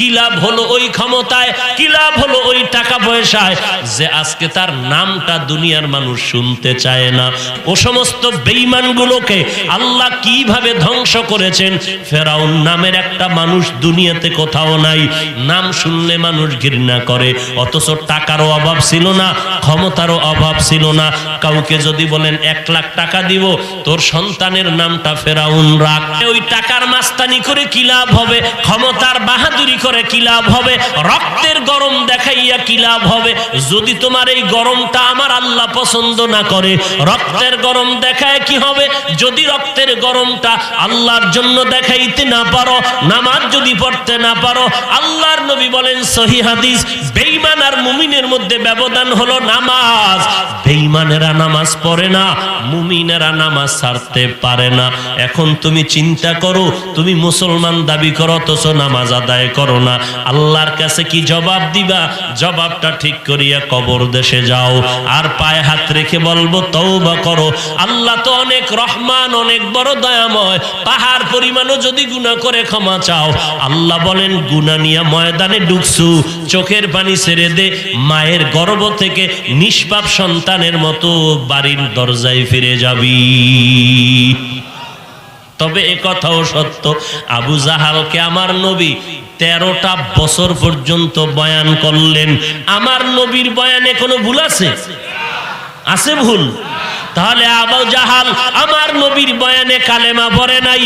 কি লাভ হলো ওই ক্ষমতায়? কি লাভ হলো ওই টাকা পয়সায়? যে আজকে তার নামটা দুনিয়ার মানুষ শুনতে চায় না। ও সমস্ত বেঈমানগুলোকে আল্লাহ কীভাবে ধ্বংস করেছেন? ফেরাউন নামের একটা মানুষ দুনিয়াতে কোথাও নাই। নাম শুনলে মানুষ ঘৃণা করে। অথচ টাকারও অভাব ছিল না, ক্ষমতারও অভাব ছিল না। কাউকে যদি বলেন, এক লাখ টাকা দিব, তোর সন্তানের নামটা ফেরাউন রাখ। ওই টাকার মাস্তানি করে কি লাভ হবে? ক্ষমতার বাহাদুরি করে কি লাভ হবে? রক্তের গরম দেখাইয়া কি লাভ হবে? যদি তোমার এই গরমটা আমার আল্লাহ পছন্দ না করে, রক্তের গরম দেখায় কি হবে? যদি রক্তের গরমটা আল্লাহর জন্য দেখাইতে না পারো, নামাজ যদি পড়তে না পারো, আল্লাহর নবী বলেন, সহি হাদিস, বেঈমান আর মুমিনের মধ্যে ব্যবধান হলো নামাজ। বেঈমানেরা নামাজ পড়ে না, মুমিনেরা নামাজ ছাড়তে পারে না। এখন তুমি চিন্তা করো, তুমি মুসলমান দাবি করো, অথচ নামাজ আদায় করো না আল্লাহর কাছে কি জবাব দিবা? জবাবটা ঠিক করিয়া কবর দেশে যাও। আর পায়ে হাত রেখে বলব, তওবা করো। আল্লাহ তো অনেক রহমান, অনেক বড় দয়াময়। পাহাড় পরিমাণও যদি গুনাহ করে ক্ষমা চাও। আল্লাহ বলেন, গুনাহ নিয়ে ময়দানে ঢুকছু চোখের পানি ছেড়ে দে। মায়ের গর্ভ থেকে নিষ্পাপ সন্তানের মতো বাড়ির দরজায় ফিরে যাবি। তবে এ কথাও সত্য। আবু জাহালকে আমার নবী তেরোটা বছর পর্যন্ত বয়ান করলেন। আমার নবীর বয়ানে কোনো ভুল আছে? আছে ভুল? তাহলে আবু জাহাল আমার নবীর বয়ানে কালেমা পড়ে নাই।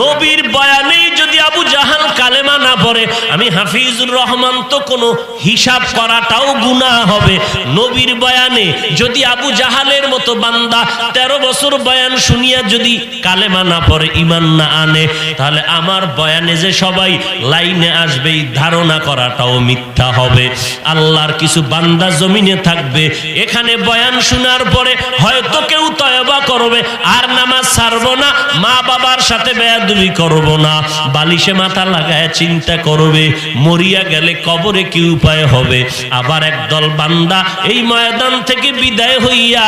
নবীর বয়ানেই যদি আবু জাহাল কালেমা না পড়ে, আমি হাফিজুর রহমান তো কোনো হিসাব করাটাও গুনাহ হবে। নবীর বয়ানে যদি আবু জাহালের মতো বান্দা তেরো বছর বয়ান শুনিয়া যদি কালেমা না পড়ে ইমান না আনে, তাহলে আমার বয়ানে যে সবাই লাইনে আসবে, এই ধারণা করাটাও মিথ্যা হবে। আল্লাহর কিছু বান্দা জমিনে থাকবে, এখানে বয়ান শোনার পরে হয়তো কেউ তয়বা করবে, আর নামাজ ছাড়বো না মা বাবার সাথে বেয়াদুবি করব না, বালিশে মাথা লাগায় চিন্তা করবে, মরিয়া গেলে কবরে কি উপায় হবে? আবার একদল বান্দা এই ময়দান থেকে বিদায় হইয়া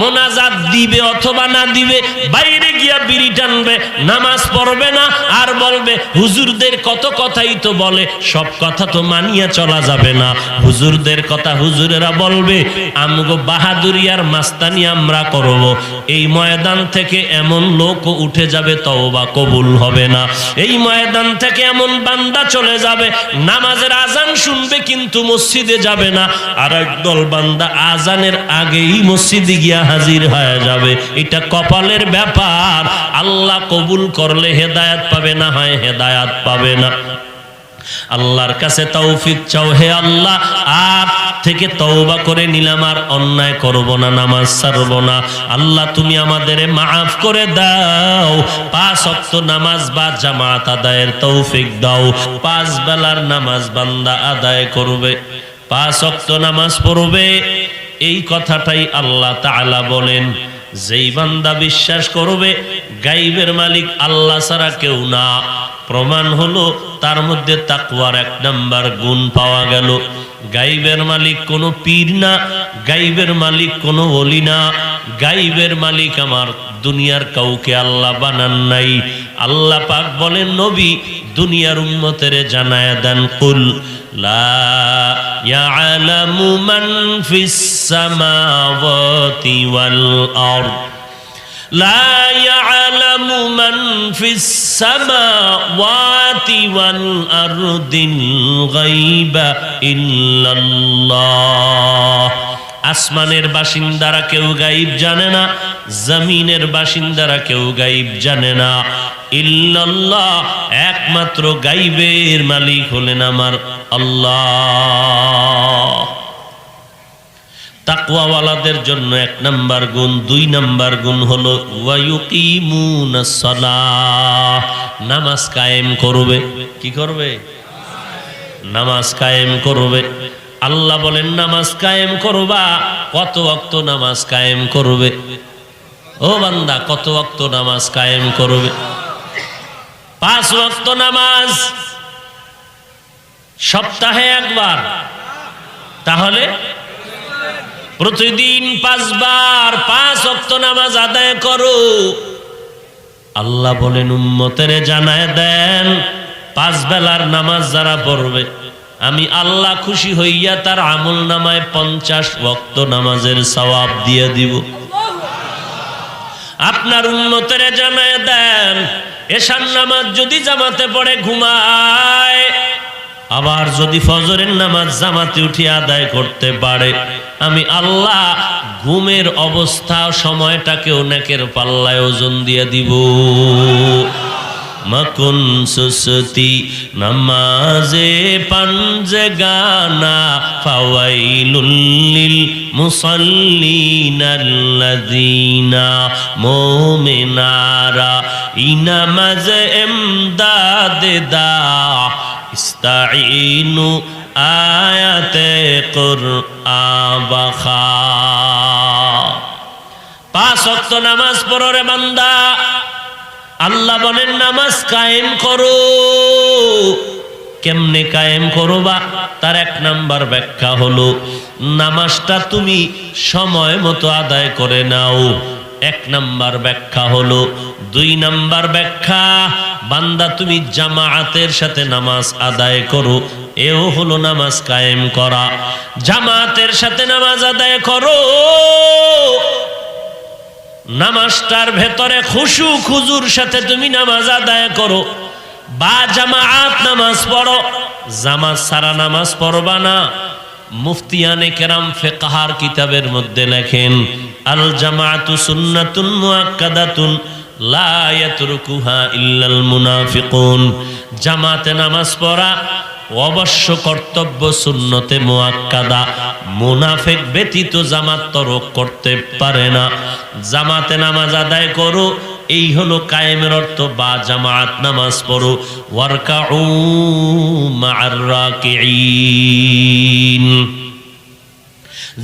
মোনাজাত দিবে অথবা না দিবে, বাইরে গিয়া বিড়ি টানবে নামাজ পড়বে না, আর বলবে, হুজুরদের কত কথাই তো বলে, সব কথা তো মানিয়া চলা যাবে না। হুজুরদের কথা হুজুরেরা বলবে, আমগো বাহাদুরি আর মাস্তানি আমরা করব। এই ময়দান থেকে এমন লোক উঠে যাবে, তওবা কবুল হবে না। এই ময়দান থেকে এমন বান্দা চলে যাবে, নামাজের আজান শুনবে কিন্তু মসজিদে যাবে না। আর একদল বান্দা আজানের আগেই মসজিদে গিয়া হাজির হয়ে যাবে। এটা কপালের ব্যাপার। আল্লাহ কবুল করলে হেদায়াত পাবে না, হয় হেদায়াত পাবে না। আল্লাহর কাছে তৌফিক চাও, হে আল্লাহ আর থেকে তওবা করে নিলাম, আর অন্যায় করব না, নামাজ ছাড়ব না। আল্লাহ, তুমি আমাদের মাফ করে দাও। পাঁচ অক্ত নামাজ বা জামাত আদায়ের তৌফিক দাও। পাঁচ বেলার নামাজ বান্দা আদায় করবে। পাঁচ অক্ত নামাজ পড়বে। এই কথাটাই আল্লাহ তাআলা বলেন। যেই বান্দা বিশ্বাস করবে, গাইবের মালিক আল্লাহ ছাড়া কেউ না। প্রমাণ হলো, তার মধ্যে তাকুয়ার এক নাম্বার গুণ পাওয়া গেল। গাইবের মালিক কোনো পীর না, গাইবের মালিক কোনো অলি না। গাইবের মালিক আমার দুনিয়ার কাউকে আল্লাহ বানান নাই। আল্লাহ পাক বলেন, নবী, দুনিয়ার উম্মতের জানায় দেন, কুল লা আসমানের বাসিন্দারা কেউ গাইব জানে না, জমিনের বাসিন্দারা কেউ গাইব জানে না। ইল্লাল্লাহ, একমাত্র গাইবের মালিক হলেন আমার আল্লাহ। তাকুয়াওয়ালাদের জন্য এক নাম্বার গুণ, দুই নাম্বার গুণ হলো নামাজ কায়েম করবে। কি করবে? নামাজ কায়েম করবে। আল্লাহ বলেন, নামাজ কায়েম করবা। কত ওয়াক্ত নামাজ কায়েম করবে? ও বান্দা, কত ওয়াক্ত নামাজ কায়েম করবে? পাঁচ ওয়াক্ত নামাজ সপ্তাহে একবার। তাহলে প্রতিদিন পাঁচবার পাঁচ অক্ত নামাজ আদায় করো। আল্লাহ বলেন, উম্মতের জানায় দেন, পাঁচ বেলার নামাজ যারা পড়বে। আমি আল্লাহ খুশি হইয়া তার আমল নামায় পঞ্চাশ ভক্ত নামাজের সওয়াব দিয়ে দিব। আপনার উন্নতের জানায় দেন, এশার নামাজ যদি জামাতে পড়ে ঘুমায়, আবার যদি ফজরের নামাজ জামাতে উঠে আদায় করতে পারে। আমি আল্লাহ ঘুমের অবস্থা সময়টাকে অনেকের পাল্লায় ওজন দিয়ে দিব। মকুন সুসতি নমাজে পাঞ্জে গানা ফাওয়াইলুল মুসাল্লিনাল্লাযীনা মুমিনারা ইনামাজ এমদাদ দা ইস্তাঈনু আয়াতে কুরআবাখা পাঁচ ওয়াক্ত নামাজ পড়ো রে বান্দা। আল্লাহ বলেন, নামাজ কায়েম করো। কেমনে কায়েম করো বা তার এক নাম্বার ব্যাখ্যা হলো, নামাজটা তুমি সময় মতো আদায় করে নাও। এক নাম্বার ব্যাখ্যা হলো, দুই নাম্বার ব্যাখ্যা, বান্দা তুমি জামায়াতের সাথে নামাজ আদায় করো। এও হলো নামাজ কায়েম করা। জামাতের সাথে নামাজ আদায় করো। নামাজটার ভেতরে খুশু খুজুর সাথে তুমি নামাজ আদায় করো। বা জামাআত নামাজ পড়ো। জামাত সারা নামাজ পড়বা না। মুফতিয়ানে কেরাম ফেকাহার কিতাবের মধ্যে লেখেন, আল জামাআতু সুন্নাতুন মুআক্কাদাতুন লা ইয়াতরুকুহা ইল্লাল মুনাফিকুন। জামাতে নামাজ পড়া অবশ্য কর্তব্য শূন্যতে মোয়াক্কাদা মুনাফেক ব্যতীত জামাত তরক করতে পারে না। জামাতে নামাজ আদায় করো, এই হলো কায়েমের অর্থ, বা জামাত নামাজ পড়ো। রাকিঈন।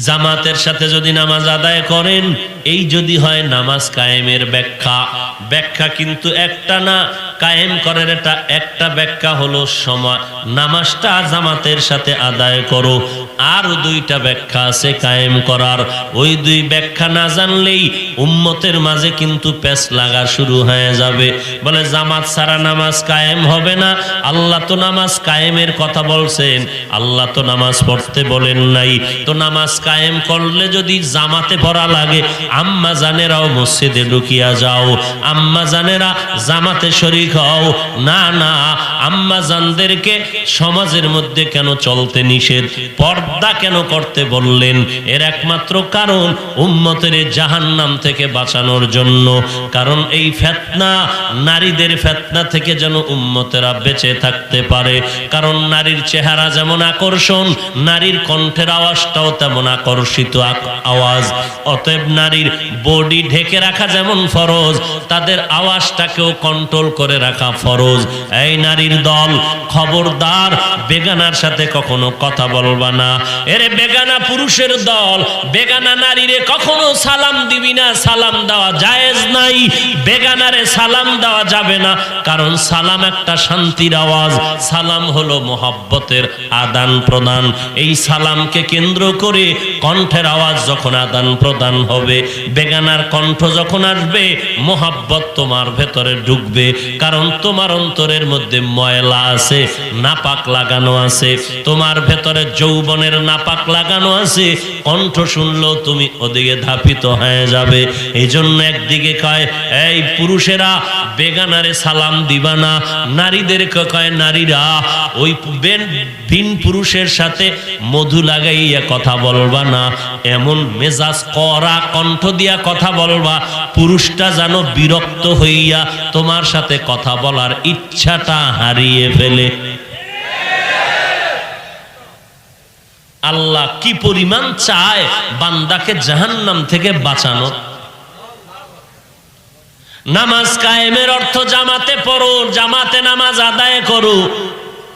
জামাতের সাথে যদি নামাজ আদায় করেন, এই যদি হয় নামাজ কায়েমের ব্যাখ্যা। ব্যাখ্যা কিন্তু একটা না, কায়েম করেন এটা একটা ব্যাখ্যা হলো সময়। নামাজটা জামাতের সাথে আদায় করো। আর দুইটা ব্যাখ্যা আছে কায়েম করার। ওই দুই ব্যাখ্যা না জানলেই উম্মতের মাঝে কিন্তু পেস লাগা শুরু হয়ে যাবে। বলে, জামাত সারা নামাজ কায়েম হবে না। আল্লাহ তো নামাজ কায়েমের কথা বলছেন। আল্লাহ তো নামাজ পড়তে বলেন নাই। তো নামাজ কায়েম করলে যদি জামাতে পড়া লাগে, আম্মা জানেরাও মসজিদে ঢুকিয়া যাও। আম্মা জানেরা জামাতে শরিক হও। না না, আম্মা জানদেরকে সমাজের মধ্যে কেন চলতে নিষেধ? পর্দা কেন করতে বললেন? এর একমাত্র কারণ উম্মতের জাহান্নাম থেকে বাঁচানোর জন্য। কারণ এই ফেতনা নারীদের ফেতনা থেকে যেন উম্মতেরা বেঁচে থাকতে পারে। কারণ নারীর চেহারা যেমন আকর্ষণ, নারীর কণ্ঠের আওয়াজটাও তেমন আকর্ষিত আওয়াজ। অতএব নারীর বডি ঢেকে রাখা যেমন ফরজ, তাদের আওয়াজটাকেও কন্ট্রোল করে রাখা ফরজ। এই নারীর দল খবরদার, বেগানার সাথে কখনো কথা বলবা না। এরে বেগানা পুরুষের দল, বেগানা নারীরে কখনো সালাম দিবি না, সালাম দেওয়া জায়েজ নাই। বেগানারে সালাম দেওয়া যাবে না, কারণ সালাম একটা শান্তির আওয়াজ। সালাম হলো মোহাব্বতের আদান প্রদান। এই সালামকে কেন্দ্র করে কণ্ঠের আওয়াজ যখন আদান প্রদান হবে, বেগানার কণ্ঠ যখন আসবে, মোহাব্বত তোমার ভেতরে ঢুকবে, কারণ তোমার অন্তরের মধ্যে ময়লা আছে, নাপাক লাগানো আছে। তোমার ভেতরে যৌবনের নাপাক লাগানো আছে, কণ্ঠ শুনলেও তুমি ওদিকে ধাপিত হয়ে যাবে। এই জন্য একদিকে কয়, এই পুরুষেরা বেগানারে সালাম দিবা না, নারীদেরকে কয়, নারীরা, ওই বেন, ভিন পুরুষের সাথে মধু লাগাইয়া কথা বলবা না, এমন মেজাজ করা কণ্ঠ দিয়া কথা বলবা, পুরুষটা যেন বিরক্ত হইয়া তোমার সাথে কথা বলার ইচ্ছাটা হারিয়ে ফেলে। আল্লাহ কি পরিমাণ চায় বান্দাকে জাহান্নাম থেকে বাঁচানো নামাজ কায়েমের অর্থ জামাতে পড়ো, জামাতে নামাজ আদায় করো।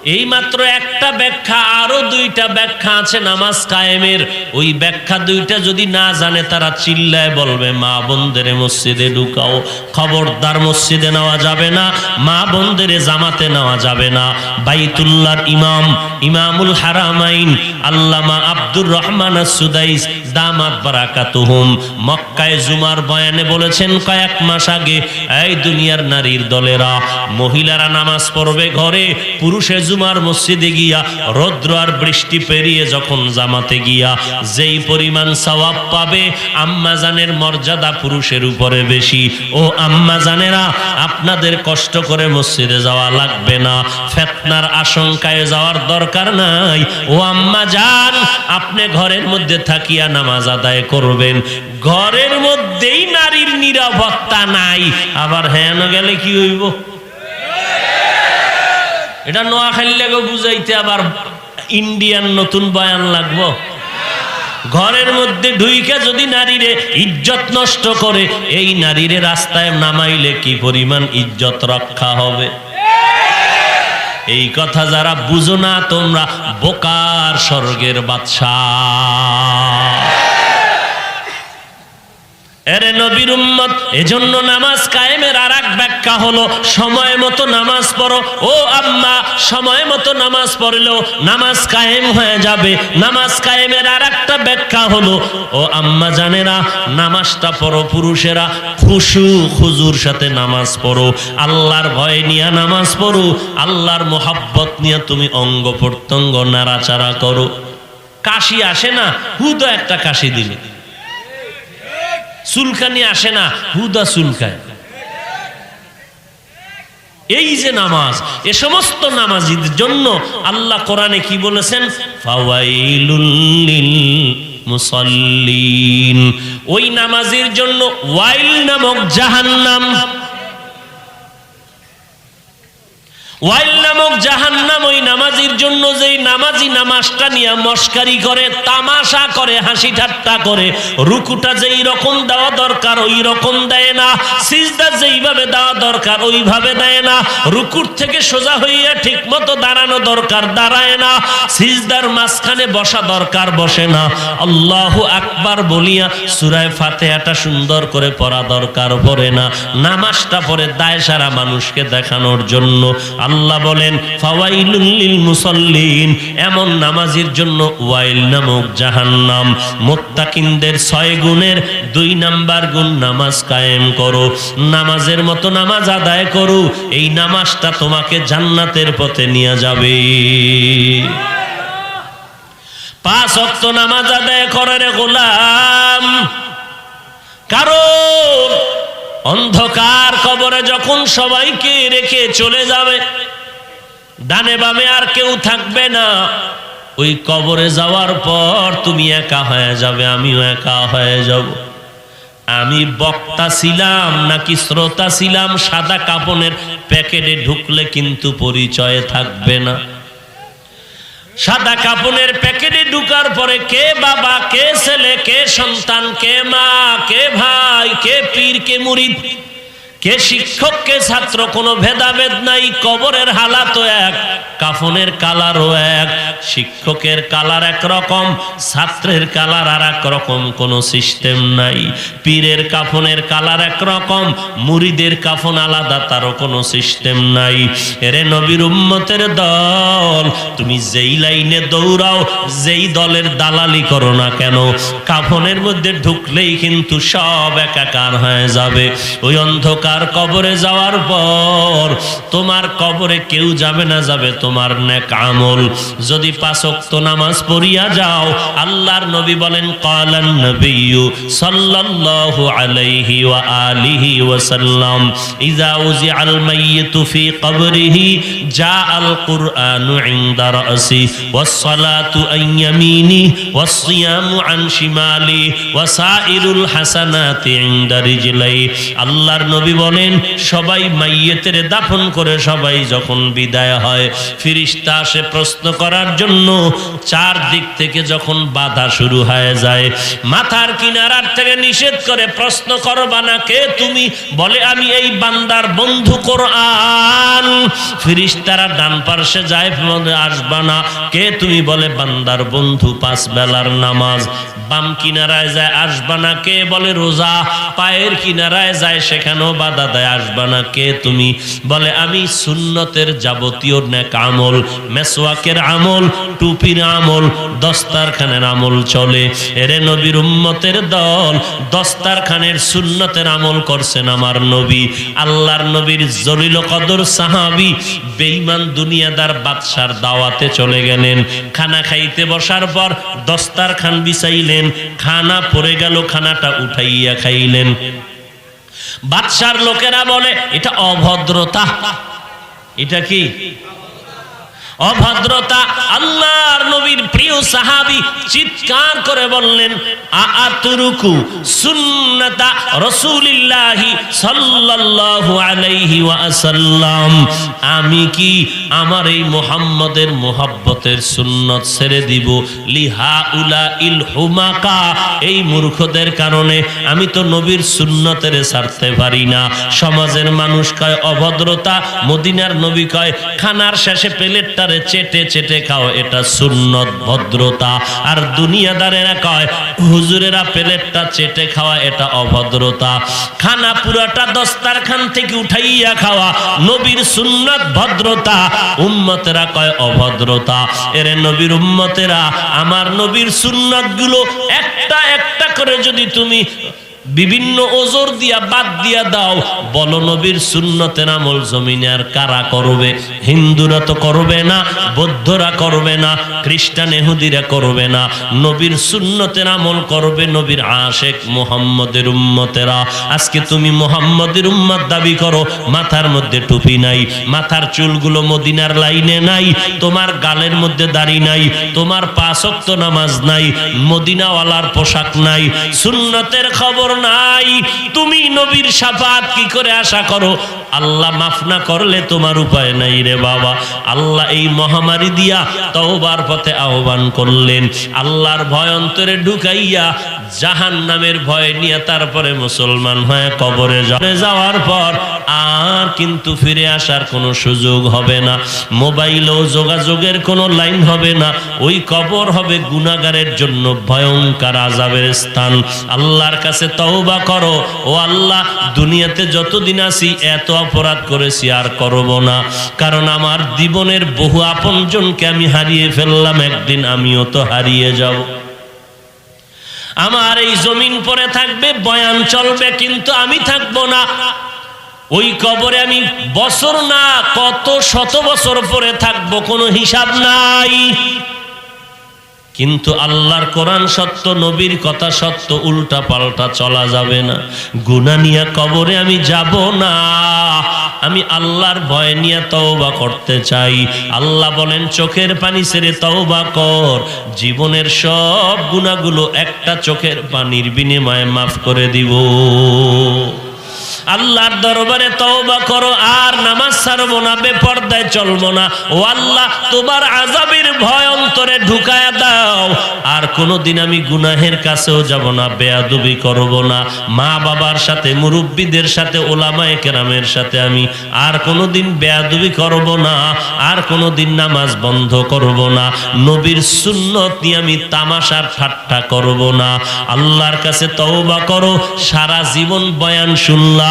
এই মাত্র একটা ব্যাখ্যা, আরও দুইটা ব্যাখ্যা আছে নামাজ কায়েমের। ওই ব্যাখ্যা দুইটা যদি না জানে, তারা চিল্লায় বলবে, মা বোনদের মসজিদে ঢুকাও, খবরদার মসজিদে নেওয়া যাবে না, মা বোনদের জামাতে নেওয়া যাবে না। বাইতুল্লাহর ইমাম, ইমামুল হারামাইন, আল্লামা আব্দুর রহমান সুদাইস দামাত বারাকাতুহুম, মক্কায় জুমার বয়ানে বলেছেন কয়েক মাস আগে, এই দুনিয়ার নারীর দলেরা, মহিলারা নামাজ পড়বে ঘরে পুরুষে জুমার মসজিদে গিয়া, রৌদ্র আর বৃষ্টি পেরিয়ে যখন জামাতে গিয়া, যেই পরিমাণ সওয়াব পাবে, আম্মা জানের মর্যাদা পুরুষের উপরে বেশি। ও আম্মা জানেরা, আপনাদের কষ্ট করে মসজিদে যাওয়া লাগবে না। ফেতনার আশঙ্কায় যাওয়ার দরকার নাই। ও আম্মা জান, আপনি ঘরের মধ্যে থাকিয়া নামাজ আদায় করবেন। ঘরের মধ্যেই নারীর নিরাপত্তা নাই। আবার হ্যাঁ গেলে কি হইব? এটা নোয়াখালীকে বুঝাইতে আবার ইন্ডিয়ান নতুন বয়ান লাগবো। ঘরের মধ্যে ঢুইকে যদি নারীরে ইজ্জত নষ্ট করে, এই নারীরে রাস্তায় নামাইলে কি পরিমাণ ইজ্জত রক্ষা হবে? এই কথা যারা বুঝো না, তোমরা বোকার স্বর্গের বাদশাহ। এরে নবীর উম্মত, এজন্য নামাজ কায়েমের আর এক ব্যাখ্যা হলো, সময় মতো নামাজ পড়ো। ও আম্মা, সময় মতো নামাজ পড়লেও নামাজ কায়েম হয়ে যাবে। নামাজ কায়েমের আর একটা ব্যাখ্যা হলো, ও আম্মা জানেরা, নামাজটা পড়ো পুরুষেরা, খুশু খুজুর সাথে নামাজ পড়ো। আল্লাহর ভয় নিয়ে নামাজ পড়ো, আল্লাহর মোহাব্বত নিয়ে তুমি অঙ্গ প্রত্যঙ্গ নাড়াচাড়া করো। কাশি আসে না হুদ একটা কাশি দিলে। চুলকানি আসে না, হুদা চুলকায়। এই যে নামাজ, এ সমস্ত নামাজির জন্য আল্লাহ কোরআনে কি বলেছেন? মুসল্লিন লিল ওই নামাজের জন্য ওয়াইল নামক জাহান্নাম ওয়াইল নামক জাহান্নাম ওই নামাজির জন্য যেই নামাজি নামাজটা নিয়ে মস্কারি করে, তামাশা করে, হাসি ঠাট্টা করে, রুকুটা যেই রকম দেওয়া দরকার ওই রকম দেয় না, সিজদা যেইভাবে দেওয়া দরকার ওইভাবে দেয় না, রুকুর থেকে সোজা হইয়া ঠিক মতো দাঁড়ানো দরকার, দাঁড়ায় না, সিজদার মাঝখানে বসা দরকার, বসে না। আল্লাহ আকবার বলিয়া সুরায় ফাতেহাটা সুন্দর করে পড়া দরকার, পড়ে না। নামাজটা পড়ে দায় সারা মানুষকে দেখানোর জন্য। আল্লাহ বলেন মুসল্লিন এমন নামাজির জন্য ওয়াইল নামক জাহান্নাম। মোত্তাকিনদের ছয় গুণের দুই নাম্বার গুণ নামাজ কায়েম করো। নামাজের মতো নামাজ আদায় করো, এই নামাজটা তোমাকে জান্নাতের পথে নিয়ে যাবে। পাঁচ অক্ত নামাজ আদায় করার গোলাম। কারণ অন্ধকার কবরে যখন সবাইকে রেখে চলে যাবে, ডানে বামে আর কেউ থাকবে না। ওই কবরে যাওয়ার পর তুমি একা হয়ে যাবে, আমিও একা হয়ে যাব। আমি বক্তা ছিলাম নাকি শ্রোতা ছিলাম, সাদা কাপনের প্যাকেটে ঢুকলে কিন্তু পরিচয় থাকবে না। সাদা কাপড়ের প্যাকেটে ঢুকার পরে কে বাবা, কে ছেলে, কে সন্তান, কে মা, কে ভাই, কে পীর, কে মুরিদ? কে শিক্ষক, কে ছাত্র, কোনো ভেদাভেদ নাই, কবরের হালাত এক, কাফনের কালারও এক। শিক্ষকের কালার এক রকম ছাত্রের কালার আর এক রকম কোনো সিস্টেম নাই। পীরের কাফনের কালার এক রকম মুরিদের কাফন আলাদা, তারও কোনো সিস্টেম নাই। এরে নবীর উম্মতের দল, তুমি যেই লাইনে দৌড়াও, যেই দলের দালালি করো না কেন? কাফনের মধ্যে ঢুকলেই কিন্তু সব একাকার হয়ে যাবে। ওই অন্ধকার কবরে যাওয়ার পর তোমার কবরে কেউ যাবে না, যাবে তোমার নেক আমল। যদি পাঁচক্ত নামাজ পড়িয়া যাও, আল্লাহর নবী বলেন, কালান নবিয়্যু সাল্লাল্লাহু আলাইহি ওয়া আলিহি ওয়া সাল্লাম ইযা উজিআল মাইয়িতু ফি কবরিহি, জাআল কুরআনু ইনদা রাসি ওয়াস সালাতু আন ইয়ামিনি ওয়াস সিয়ামু আন শিমালি ওয়া সাইরুল হাসানাতি ইনদা রিজলাই আল্লাহর নবী বলেন, সবাই মাইয়েতের দাফন করে সবাই যখন বিদায় হয়, ফিরিস্তা আসে প্রশ্ন করার জন্য চার দিক থেকে যখন বাধা শুরু হয়ে যায়, মাথার কিনারার থেকে নিষেধ করে প্রশ্ন করবা না কে তুমি? বলে, আমি এই বান্দার বন্ধু কোরআন। ফিরিস্তারা ডান পার্শ্বে যায় আসবা না। কে তুমি? বলে, বান্দার বন্ধু পাঁচ বেলার নামাজ। বাম কিনারায় যায়, আসবা না কে? বলে, রোজা। পায়ের কিনারায় যায়, সেখানেও বাধা দেয় আসবা না কে তুমি? বলে, আমি সুন্নতের যাবতীয় নেক আমল, মেসওয়াকের আমল, টুপির আমল, দস্তারখানের আমল চলে। এরে নবীর উম্মতের দল, দস্তারখানের সুন্নতের আমল করছেন আমার নবী। আল্লাহর নবীর জলিল কদর সাহাবি বেঈমান দুনিয়াদার বাদশার দাওয়াতে চলে গেলেন। খানা খাইতে বসার পর দস্তারখান বিছাইলেন। খানা পড়ে গেল, খানাটা উঠাইয়া খাইলেন। বাদশার লোকেরা বলে এটা অভদ্রতা। এটা কি? অভদ্রতা, আল্লাহর নবীর প্রিয় সাহাবী চিৎকার করে বললেন আতুরুকু সুন্নাতা রাসূলিল্লাহি সাল্লাল্লাহু আলাইহি ওয়াসাল্লাম। আমি কি আমার এই মুহাম্মদের মোহাব্বতের সুন্নত ছেড়ে দিব? লিহা উলা ইল হুমাকা। এই মূর্খদের কারণে আমি তো নবীর সুন্নতের ছাড়তে পারি না। সমাজের মানুষ কয় অভদ্রতা, মদিনার নবী কয়, খানার শেষে প্লেটটারে চেটে চেটে খাও, এটা সুন্নত, ভদ্রতা। আর দুনিয়াদারেরা কয়, হুজুরেরা প্লেটটা চেটে খাওয়া, এটা অভদ্রতা। খানা পুরাটা দস্তারখান থেকে উঠাইয়া খাওয়া, নবীর সুন্নত, ভদ্রতা। উম্মতেরা কয়, অভদ্রতা। এরে নবীর উম্মতেরা, আমার নবীর সুন্নতগুলো একটা একটা করে যদি তুমি বিভিন্ন ওজোর দিয়া, বাদ দিয়া দাও। বলো নবীর সুন্নতের আমল জমিনে আর কারা করবে? হিন্দুরা তো করবে না, বৌদ্ধরা করবে না, খ্রিস্টান এহুদিরা করবে না। নবীর সুন্নতের আমল করবে নবীর আশেক মোহাম্মদের উম্মতেরা। আজকে তুমি মোহাম্মদের উম্মত দাবি করো, মাথার মধ্যে টুপি নাই, মাথার চুলগুলো মদিনার লাইনে নাই, তোমার গালের মধ্যে দাড়ি নাই, তোমার পাঁচক্ত নামাজ নাই, মদিনাওয়ালার পোশাক নাই। সুন্নতের খবর নাই। তুমি নবীর সাফাত কি করে আশা করো? আল্লাহ মাফ না করলে তোমার উপায় নাই রে বাবা। আল্লাহ এই মহামারী দিয়া তওবার পথে আহ্বান করলেন। আল্লাহর ভয় অন্তরে ঢুকাইয়া জাহান নামের ভয় নিয়ে তারপরে মুসলমান হয়ে কবরে যাওয়ার পর আর কিন্তু ফিরে আসার কোনো সুযোগ হবে না। মোবাইলেও যোগাযোগের কোনো লাইন হবে না। ওই কবর হবে গুনাগারের জন্য ভয়ঙ্কর আজাবের স্থান। আল্লাহর কাছে তওবা করো। ও আল্লাহ, দুনিয়াতে যতদিন আছি, এত অপরাধ করেছি আর করব না। কারণ আমার জীবনের বহু আপনজনকে আমি হারিয়ে ফেললাম, একদিন আমিও তো হারিয়ে যাব। আমার এই জমিন পরে থাকবে, বয়ান চলবে, কিন্তু আমি থাকব না। ওই কবরে আমি বছর না, কত শত বছর পরে থাকব, কোনো হিসাব নাই। কিন্তু আল্লাহর কোরআন সত্য, নবীর কথা সত্য, উল্টা পাল্টা চলা যাবে না। গুনা নিয়ে কবরে আমি যাব না। আমি আল্লাহর ভয় নিয়ে তওবা করতে চাই। আল্লাহ বলেন, চোখের পানি ছেড়ে তওবা কর। জীবনের সব গুণাগুলো একটা চোখের পানির বিনিময়ে মাফ করে দিব। আল্লাহর দরবারে তওবা করো, আর নামাজ ছাড়বো না, বেপর্দায় চলবো না। ও আল্লাহ তোমার আজাবের ভয় অন্তরে ঢুকায়া দাও। আর কোনোদিন আমি গুনাহের কাছেও যাব না, বেয়াদবি করব না। মা বাবার সাথে, মুরব্বীদের সাথে, ওলামায়ে কেরামের সাথে আমি আর কোনোদিন বেয়াদবি করব না, আর কোনোদিন নামাজ বন্ধ করব না। নবীর সুন্নত নিয়ে আমি তামাশার ঠাট্টা করব না। আল্লাহর কাছে তওবা করো, সারা জীবন বয়ান শুনলা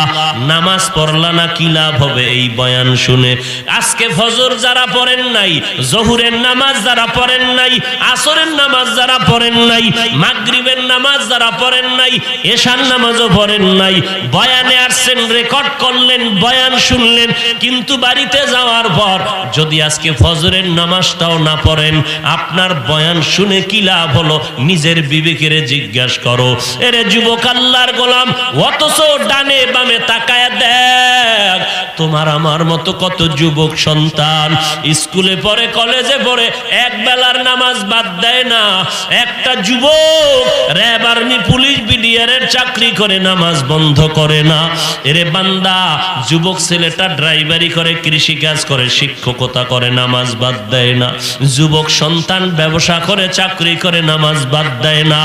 নামাজ পড়লা না কি লাভ হবে? এই বয়ান শুনে আজকে ফজর যারা পড়েন নাই, জহুরের নামাজ যারা পড়েন নাই, আসরের নামাজ যারা পড়েন নাই, মাগরিবের নামাজ যারা পড়েন নাই, এশার নামাজও পড়েন নাই, বয়ানে আসছেন, রেকর্ড করলেন, বয়ান শুনলেন, কিন্তু বাড়িতে যাওয়ার পর যদি আজকে ফজরের নামাজটাও না পড়েন, আপনার বয়ান শুনে কি লাভ হলো? নিজের বিবেকের জিজ্ঞাসা করো। এরে যুবক আল্লাহর গোলাম, অথচ ডানে বামে তাকায় দেখ, তোমার আমার মতো কত যুবক সন্তান। স্কুলে পড়ে, কলেজে পড়ে এক বেলা আর নামাজ বাদ দেয় না। একটা যুবক র্যাব আর্মি, পুলিশ, বিডিআর এর চাকরি করে, নামাজ বন্ধ করে না। এরে বান্দা, যুবক ছেলেটা ড্রাইভারি করে কৃষি কাজ করে, শিক্ষকতা করে, নামাজ বাদ দেয় না। যুবক সন্তান ব্যবসা করে, চাকরি করে, নামাজ বাদ দেয় না।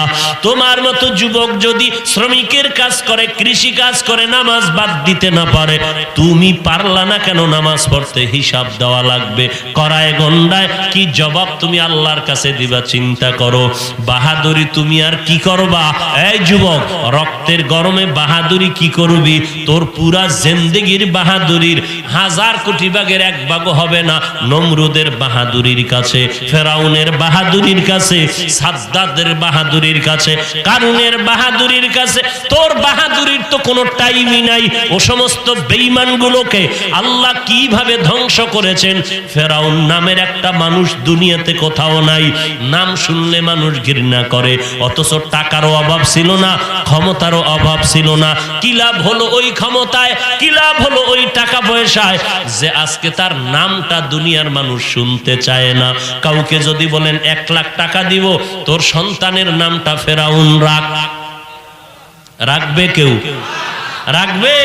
তোমার মতো যুবক যদি শ্রমিকের কাজ করে কৃষি কাজ করে, নামাজ বাদ দিতে না পারে। তুমি পারলা না কেন নামাজ পড়তে? হিসাব দেওয়া লাগবে। করায় গন্ডায় কি জবাব তুমি আল্লাহর কাছে দিবা? চিন্তা করো। বাহাদুরি তুমি আর কি করবা? এই যুবক, রক্তের গরমে বাহাদুরি কি করবি? তোর পুরা জেন্দেগির বাহাদুরির হাজার কোটি ভাগের এক ভাগ হবে না। নমরুদের বাহাদুরির কাছে, ফেরাউনের বাহাদুরির কাছে, সাদ্দাদের বাহাদুরির কাছে, কারুনের বাহাদুরির কাছে, তোর বাহাদুরির তো কোনো টাইমই নাই। ও সমস্ত বেঈমানগুলোকে আল্লাহ কীভাবে ধ্বংস করেছেন? ফেরাউন নামের একটা মানুষ দুনিয়াতে কোথাও নাই। নাম শুনলে মানুষ ঘৃণা করে। অথচ টাকারও অভাব ছিল না, ক্ষমতারও অভাব ছিল না। কি লাভ হলো ওই ক্ষমতায়? কি লাভ হলো ওই টাকা পয়সায়? যে আজকে তার নামটা দুনিয়ার মানুষ শুনতে চায় না। কাউকে যদি বলেন, এক লাখ টাকা দিব, তোর সন্তানের নামটা ফেরাউন রাখ। রাখবে কেউ? রাখবে?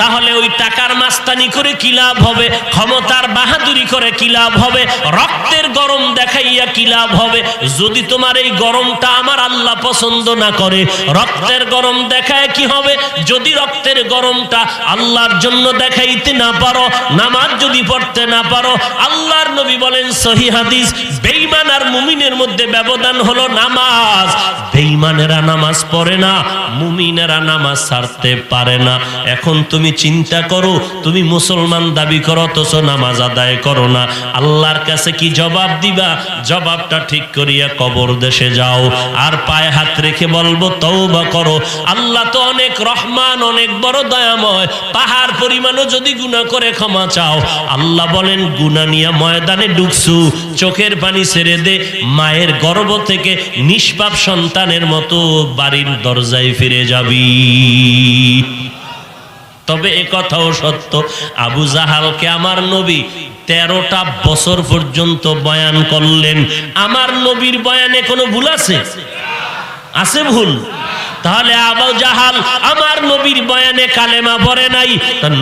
তাহলে ওই টাকার মাস্তানি করে কি লাভ হবে? ক্ষমতার বাহাদুরি করে কি লাভ হবে? রক্তের গরম দেখাইয়া কি লাভ হবে? যদি তোমার এই গরমটা আমার আল্লাহ পছন্দ না করে, রক্তের গরম দেখায় কি হবে? যদি রক্তের গরমটা আল্লাহর জন্য দেখাইতে না পারো, নামাজ যদি পড়তে না পারো, আল্লাহর নবী বলেন, সহি হাদিস, বেঈমান আর মুমিনের মধ্যে ব্যবধান হলো নামাজ। বেঈমানেরা নামাজ পড়ে না, মুমিনেরা নামাজ ছাড়তে পারে না। এখন তুমি চিন্তা করো, তুমি মুসলমান দাবি করো, অথচ নামাজ আদায় করো না। আল্লাহর কাছে কি জবাব দিবা? জবাবটা ঠিক করিয়া কবর দেশে যাও। আর পায়ে হাত রেখে বলব, তওবা করো। আল্লাহ তো অনেক রহমান, অনেক বড় দয়াময়। পাহাড় পরিমাণও যদি গুনাহ করে ক্ষমা চাও। আল্লাহ বলেন গুনাহ নিয়ে ময়দানে ঢুকছু চোখের পানি ছেড়ে দে। মায়ের গর্ভ থেকে নিষ্পাপ সন্তানের মতো বাড়ির দরজায় ফিরে যাবি। তবে এ কথাও সত্য। আবু জাহালকে আমার নবী তেরোটা বছর পর্যন্ত বয়ান করলেন। আমার নবীর বয়ানে কোনো ভুল আছে? আছে ভুল? তাহলে আবু জাহাল আমার নবীর বয়ানে কালেমা পড়ে নাই।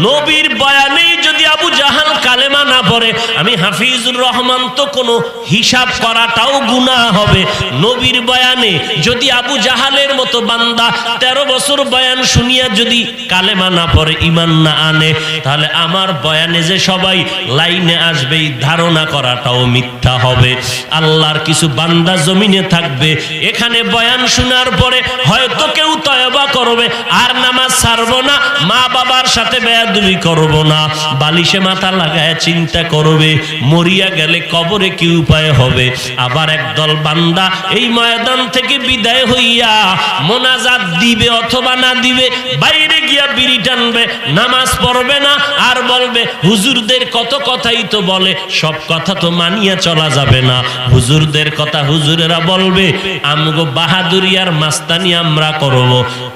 নবীর বয়ানেই যদি আবু জাহাল কালেমা না পড়ে, আমি হাফিজুর রহমান তো কোনো হিসাব করাটাও গুনাহ হবে। নবীর বয়ানে যদি আবু জাহালের মতো বান্দা তেরো বছর বয়ান শুনিয়া যদি কালেমা না পড়ে ইমান না আনে, তাহলে আমার বয়ানে যে সবাই লাইনে আসবে ধারণা করাটাও মিথ্যা হবে। আল্লাহর কিছু বান্দা জমিনে থাকবে, এখানে বয়ান শোনার পরে হয়তো কেউ তয়বা করবে, আর নামাজ ছাড়বো না, মা বাবার সাথে বেয়াদুবি করব না। বালিশে মাথা লাগায় চিন্তা করবে, মরিয়া গেলে কবরে কি উপায় হবে? আবার একদল বান্দা এই ময়দান থেকে বিদায় হইয়া মোনাজাত দিবে অথবা না দিবে, বাইরে গিয়া বিড়ি টানবে, নামাজ পড়বে না, আর বলবে, হুজুরদের কত কথাই তো বলে, সব কথা তো মানিয়া চলা যাবে না। হুজুরদের কথা হুজুরেরা বলবে, আমগো বাহাদুরি আর মাস্তানি আমরা করব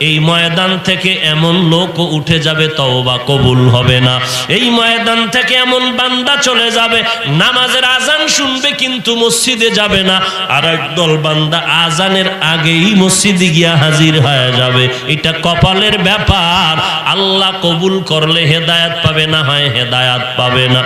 এই ময়দান থেকে এমন লোক উঠে যাবে, তওবা কবুল হবে না। এই ময়দান থেকে এমন বান্দা চলে যাবে, নামাজের আজান শুনবে কিন্তু মসজিদে যাবে না। আর একদল বান্দা আজানের আগেই মসজিদে গিয়া হাজির হয়ে যাবে। এটা কপালের ব্যাপার। আল্লাহ কবুল করলে হেদায়াত পাবে, না হয় হেদায়াত পাবে না।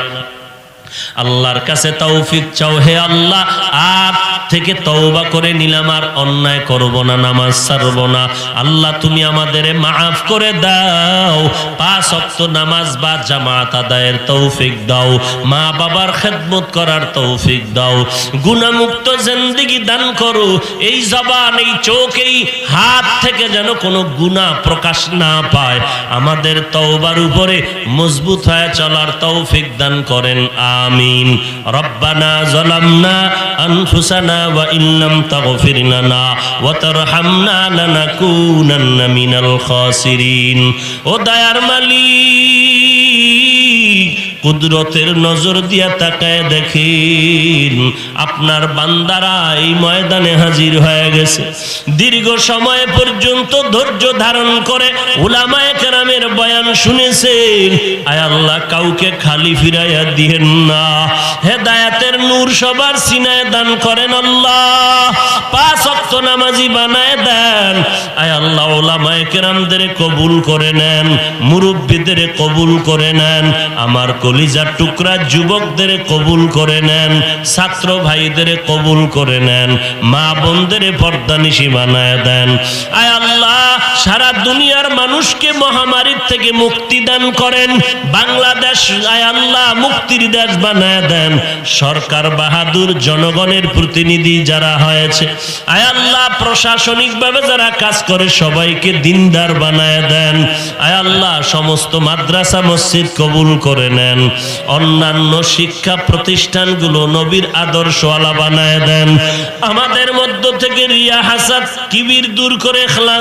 আল্লাহর কাছে তৌফিক চাও, হে আল্লাহ। আপ থেকে তওবা করে নিলাম, আর অন্যায় করব না, নামাজ ছাড়ব না। আল্লাহ, তুমি আমাদের মাফ করে দাও। পাঁচ ওয়াক্ত নামাজ বা জামাত আদায়ের তৌফিক দাও। মা বাবার খেদমত করার তৌফিক দাও। গুণামুক্ত জিন্দেগি দান করো। এই জবান, এই চোখ, এই হাত থেকে যেন কোনো গুণা প্রকাশ না পায়। আমাদের তওবার উপরে মজবুত হয়ে চলার তৌফিক দান করেন আমিন। রব্বানা জালামনা আনফুসানা ওয়া ইল্লাম তাগফির লানা ওয়া তারহামনা লানাকুনান্না মিনাল খাসিরিন। ও দয়ার মালিক, কুদরতের নজর দিয়া তাকায় দেখেন, আপনার বান্দারা এই ময়দানে হাজির হয়ে গেছে। দীর্ঘ সময় পর্যন্ত ধৈর্য ধারণ করে উলামায়ে কেরামের বয়ান শুনেছেন। আয় আল্লাহ, কাউকে খালি ফিরাইয়া দিয়েন না। হেদায়াতের নূর সবার সিনায় দান করেন আল্লাহ। পাঁচ অক্ত নামাজি বানায় দেন। আল্লাহ ওলামায়ে কবুল করে নেন, মুরব্বীদের কবুল করে নেন, আমার কলিজার টুকরা যুবকদের কবুল করে নেন, ছাত্র ভাইদের কবুল করে নেন, মা বোনদের পর্দানিশি বানায় দেন। আয় আল্লাহ, সারা দুনিয়ার মানুষকে মহামারীর থেকে মুক্তি দান করেন, বাংলাদেশ, আয় আল্লাহ, মুক্তির দেশ বানায় দেন। সরকার বাহাদুর জনগণের প্রতিনিধি যারা হয়েছে, আয় আল্লাহ, প্রশাসনিকভাবে যারা কাজ করে সবাইকে দিনদার বানায় দেন। আয় আল্লাহ, সমস্ত মাদ্রাসা মসজিদ কবুল করে নেন। অন্যান্য শিক্ষা প্রতিষ্ঠানগুলো নবীর আদর্শ আলা বানায় দেন। আমাদের মধ্য থেকে রিয়া হাসাদ, কিবির দূর করে খেলা